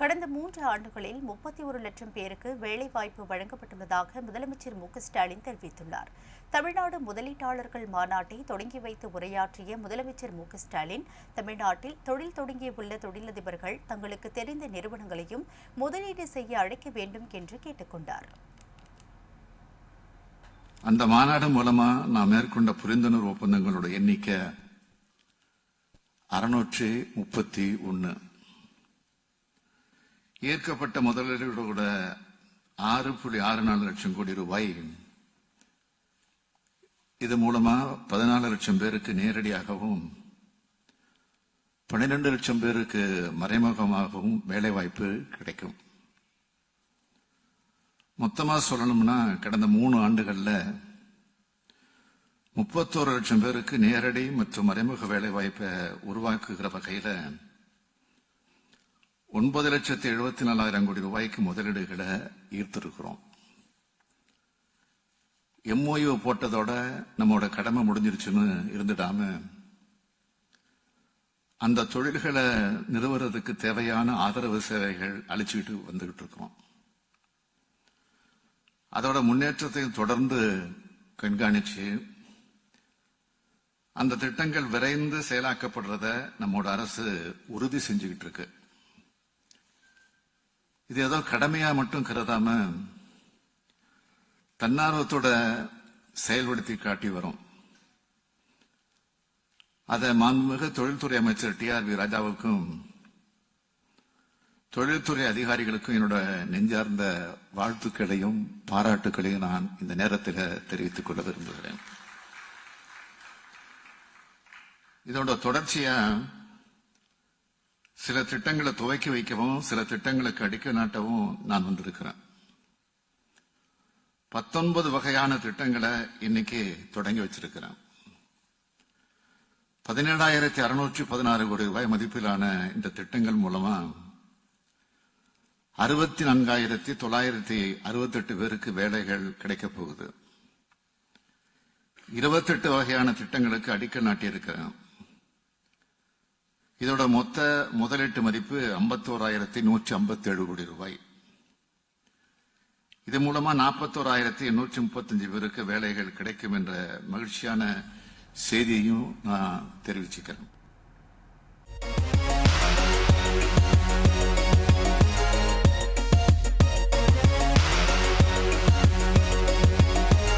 கடந்த மூன்று ஆண்டுகளில் முப்பத்தி ஒரு லட்சம் பேருக்கு வேலைவாய்ப்பு வழங்கப்பட்டுள்ளதாக முதலமைச்சர் மு ஸ்டாலின் தெரிவித்துள்ளார். தமிழ்நாடு முதலீட்டாளர்கள் மாநாட்டை தொடங்கி வைத்து உரையாற்றிய முதலமைச்சர் மு ஸ்டாலின் தமிழ்நாட்டில் தொழில் தொடங்கியுள்ள தொழிலதிபர்கள் தங்களுக்கு தெரிந்த நிறுவனங்களையும் முதலீடு செய்ய அழைக்க வேண்டும் என்று கேட்டுக்கொண்டார் அந்த மாநாடு மூலமா நான் மேற்கொண்ட புரிந்துணர்வு ஒப்பந்தங்களோட எண்ணிக்கை அறுநூற்றி முப்பத்தி ஒன்று ஏற்கப்பட்ட முதலீடுகளோட ஆறு புள்ளி ஆறு நாலு லட்சம் கோடி ரூபாய். இது மூலமா பதினாலு லட்சம் பேருக்கு நேரடியாகவும் பன்னிரண்டு லட்சம் பேருக்கு மறைமுகமாகவும் வேலைவாய்ப்பு கிடைக்கும். மொத்தமா சொல்லணும்னா கடந்த மூணு ஆண்டுகள்ல முப்பத்தோரு லட்சம் பேருக்கு நேரடி மற்றும் மறைமுக வேலைவாய்ப்பை உருவாக்குகிற வகையில் ஒன்பது லட்சத்தி எழுபத்தி நாலாயிரம் கோடி ரூபாய்க்கு முதலீடுகளை ஈர்த்திருக்கிறோம். எம்ஓயு போட்டதோட நம்மளோட கடமை முடிஞ்சிருச்சுன்னு இருந்துடாம அந்த தொழில்களை நிறுவுறதுக்கு தேவையான ஆதரவு சேவைகள் அளிச்சுக்கிட்டு வந்துகிட்டு இருக்கிறோம் அதோட முன்னேற்றத்தை தொடர்ந்து கண்காணிச்சு அந்த திட்டங்கள் விரைந்து செயலாக்கப்படுறத நம்மோட அரசு உறுதி செஞ்சுக்கிட்டு இருக்கு. இது ஏதோ கடமையா மட்டும் கருதாம தன்னார்வத்தோட செயல்படுத்தி காட்டி வரும். அதை மாண்புமிகு தொழில்துறை அமைச்சர் டி ஆர் பி ராஜாவுக்கும் தொழில்துறை அதிகாரிகளுக்கும் என்னோட நெஞ்சார்ந்த வாழ்த்துக்களையும் பாராட்டுக்களையும் நான் இந்த நேரத்தில் தெரிவித்துக் கொள்ள விரும்புகிறேன். இதோட தொடர்ச்சியா சில திட்டங்களை துவக்கி வைக்கவும் சில திட்டங்களுக்கு அடிக்க நாட்டவும் நான் வந்திருக்கிறேன். பத்தொன்பது வகையான திட்டங்களை இன்னைக்கு தொடங்கி வச்சிருக்கிறேன். பதினேழாயிரத்தி அறுநூற்றி பதினாறு கோடி ரூபாய் மதிப்பிலான இந்த திட்டங்கள் மூலமா அறுபத்தி நான்காயிரத்தி தொள்ளாயிரத்தி அறுபத்தெட்டு பேருக்கு வேலைகள் கிடைக்கப் போகுது. இருபத்தெட்டு வகையான திட்டங்களுக்கு அடிக்கல் நாட்டியிருக்கிறேன். இதோட மொத்த முதலீட்டு மதிப்பு ஐம்பத்தோராயிரத்தி நூற்றி ஐம்பத்தி ஏழு கோடி ரூபாய். இது மூலமா நாற்பத்தோராயிரத்தி எண்ணூற்றி முப்பத்தஞ்சு பேருக்கு வேலைகள் கிடைக்கும் என்ற மகிழ்ச்சியான செய்தியையும் நான் தெரிவிச்சுக்கிறேன்.